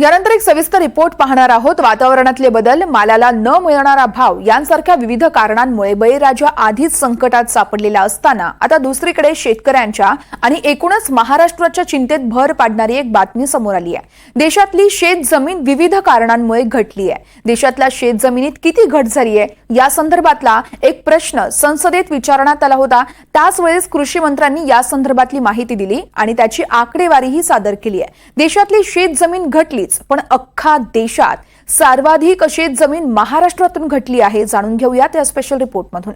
यानंतर एक सविस्तर रिपोर्ट पाहणार आहोत. वातावरणातले बदल मालाला न मिळणारा भाव यांसारख्या विविध कारणांमुळे बळीराजा आधीच संकटात सापडलेला असताना आता दुसरीकडे शेतकऱ्यांच्या आणि एकूणच महाराष्ट्राच्या चिंतेत भर पाडणारी एक बातमी समोर आली आहे. देशातली शेत जमीन विविध कारणांमुळे घटली आहे देशातल्या शेत जमिनीत किती घट झाली आहे? या संदर्भातला एक प्रश्न संसदेत विचारण्यात आला होता. त्याच वेळेस कृषी मंत्र्यांनी या संदर्भातली माहिती दिली आणि त्याची आकडेवारीही सादर केली आहे. देशातली शेत जमीन घटलीच पण अख्खा देशात सर्वाधिक शेत जमीन महाराष्ट्रातून घटली आहे जाणून घेऊयात या स्पेशल रिपोर्टमधून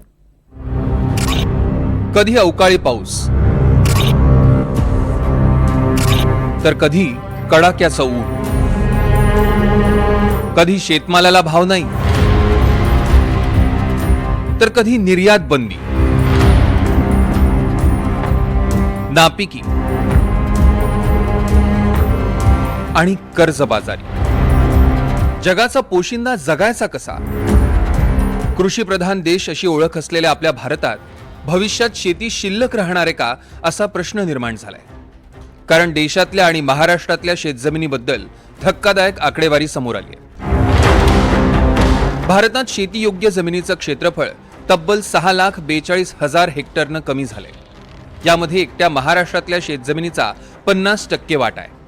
कधी अवकाळी पाऊस? तर कधी कडाक्याचं ऊन? कधी शेतमालाला भाव नाही? तर कधी निर्यात बंदी? नापिकी आणि कर्जबाजारी. जगाचा पोशिंदा जगायचा कसा? कृषी प्रधान देश अशी ओळख असलेल्या आपल्या भारतात भविष्यात शेती शिल्लक राहणार आहे का असा प्रश्न निर्माण झालाय. कारण देशातल्या आणि महाराष्ट्रातल्या शेतजमिनीबद्दल धक्कादायक आकडेवारी समोर आली आहे. भारतात शेतीयोग्य जमिनीचं क्षेत्रफळ तब्बल सहा लाख बेचाळीस हजार हेक्टरनं कमी झालंय. यामध्ये एकट्या महाराष्ट्रातल्या शेतजमिनीचा पन्नास टक्के वाटा आहे.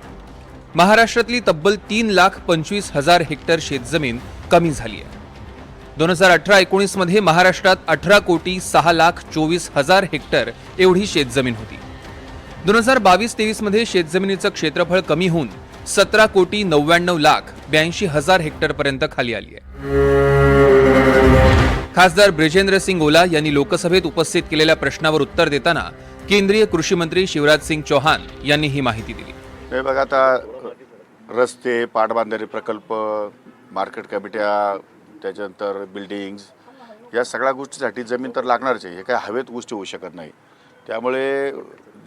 महाराष्ट्रातली तब्बल तीन लाख पंचवीस हजार हेक्टर शेतजमीन कमी झाली आहे. दोन हजार अठरा एकोणीसमध्ये महाराष्ट्रात अठरा कोटी सहा लाख चोवीस हजार हेक्टर एवढी शेतजमीन होती. दोन हजार बावीस तेवीसमध्ये शेतजमिनीचं क्षेत्रफळ कमी होऊन सतरा कोटी नव्याण्णव लाख ब्याऐंशी हजार हेक्टरपर्यंत खाली आली आहे. खासदार ब्रिजेंद्र सिंग ओला यांनी लोकसभेत उपस्थित केलेल्या प्रश्नावर उत्तर देताना केंद्रीय कृषी मंत्री शिवराज सिंग चौहान यांनी ही माहिती दिली. हे बघा आता रस्ते पाटबांधारे प्रकल्प मार्केट कमिट्या त्याच्यानंतर बिल्डिंग्स या सगळ्या गोष्टीसाठी जमीन तर लागणारच आहे. हे काय हवेत गोष्टी होऊ शकत नाही. त्यामुळे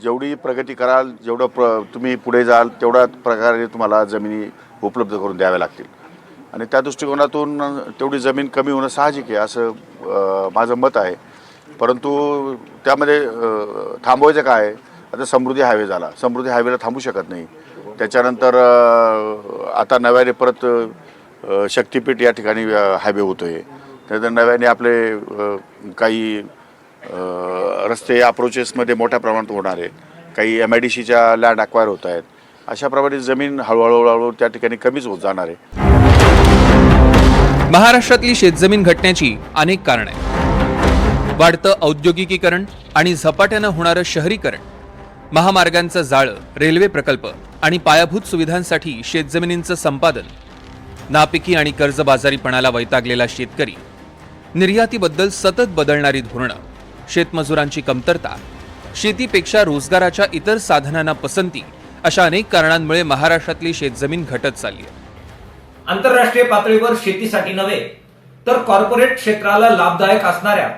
जेवढी प्रगती कराल जेवढं प्र तुम्ही पुढे जाल तेवढ्या प्रकारे तुम्हाला जमिनी उपलब्ध करून द्याव्या लागतील. आणि त्या दृष्टिकोनातून तेवढी जमीन कमी होणं साहजिक आहे असं माझं मत आहे. परंतु त्यामध्ये थांबवायचं काय आहे? आता समृद्धी हायवे झाला. समृद्धी हायवेला थांबू शकत नाही. त्याच्यानंतर आता नव्याने परत शक्तीपीठ शक्तिपीठ या ठिकाणी हायवे होतो आहे त्यानंतर नव्याने आपले काही रस्ते अप्रोचेसमध्ये मोठ्या प्रमाणात होणार आहे. काही एम आय डी सीच्या लँड अक्वायर होत आहेत. अशाप्रमाणे जमीन हळूहळू हळूहळू त्या ठिकाणी कमीच होत जाणार आहे. महाराष्ट्रातली शेतजमीन घटण्याची अनेक कारण. आहेत वाढतं औद्योगिकीकरण आणि झपाट्यानं होणारं शहरीकरण. महामार्गांचं जाळं रेल्वे प्रकल्प आणि पायाभूत सुविधांसाठी शेतजमिनींचं संपादन नापिकी आणि कर्जबाजारीपणाला वैतागलेला शेतकरी निर्यातीबद्दल सतत बदलणारी धोरणं शेतमजुरांची कमतरता शेतीपेक्षा रोजगाराच्या इतर साधनांना पसंती अशा अनेक कारणांमुळे महाराष्ट्रातली शेतजमीन घटत चालली आहे. आंतरराष्ट्रीय पातळीवर शेतीसाठी नव्हे तर कॉर्पोरेट क्षेत्राला लाभदायक असणाऱ्या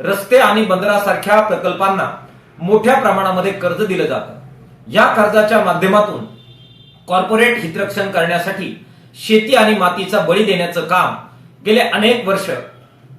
रस्ते आणि बंदरासारख्या प्रकल्पांना मोठ्या प्रमाणामध्ये कर्ज दिलं जातं. या कर्जाच्या माध्यमातून कॉर्पोरेट हितरक्षण करण्यासाठी शेती आणि मातीचा बळी देण्याचं काम गेले अनेक वर्ष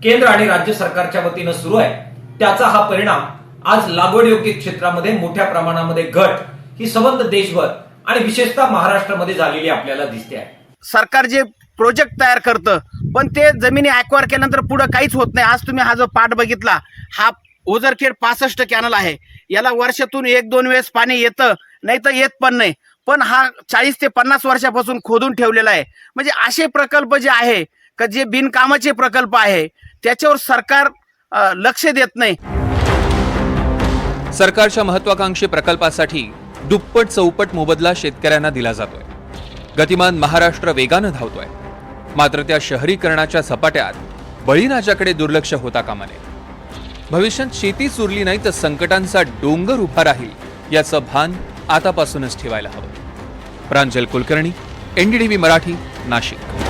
केंद्र आणि राज्य सरकारच्या वतीनं सुरू आहे. त्याचा हा परिणाम आज लागवडयोग्य क्षेत्रामध्ये मोठ्या प्रमाणामध्ये घट ही संबंध देशभर आणि विशेषतः महाराष्ट्रामध्ये झालेली आपल्याला दिसते आहे. सरकार जे प्रोजेक्ट तयार करतं पण ते जमिनी ऍक्वायर केल्यानंतर पुढं काहीच होत नाही. आज तुम्ही हा जो पाठ बघितला हा ओझरखेड पासष्ट कॅनल आहे. याला वर्षातून एक दोन वेळेस पाणी येतं नाही तर येत पण नाही. पण हा चाळीस ते पन्नास वर्षापासून खोदून ठेवलेला आहे. म्हणजे असे प्रकल्प जे आहे का जे बिनकामाचे प्रकल्प आहे त्याच्यावर सरकार लक्ष देत नाही. सरकारच्या महत्वाकांक्षी प्रकल्पासाठी दुप्पट चौपट मोबदला शेतकऱ्यांना दिला जातोय. गतिमान महाराष्ट्र वेगानं धावतोय. मात्र त्या शहरीकरणाच्या झपाट्यात बळीराजाकडे दुर्लक्ष होता कामा नये. भविष्यात शेतीच उरली नाही तर संकटांचा डोंगर उभा राहील याचं भान आतापासूनच ठेवायला हवं. प्रांजल कुलकर्णी एनडीटीव्ही मराठी नाशिक.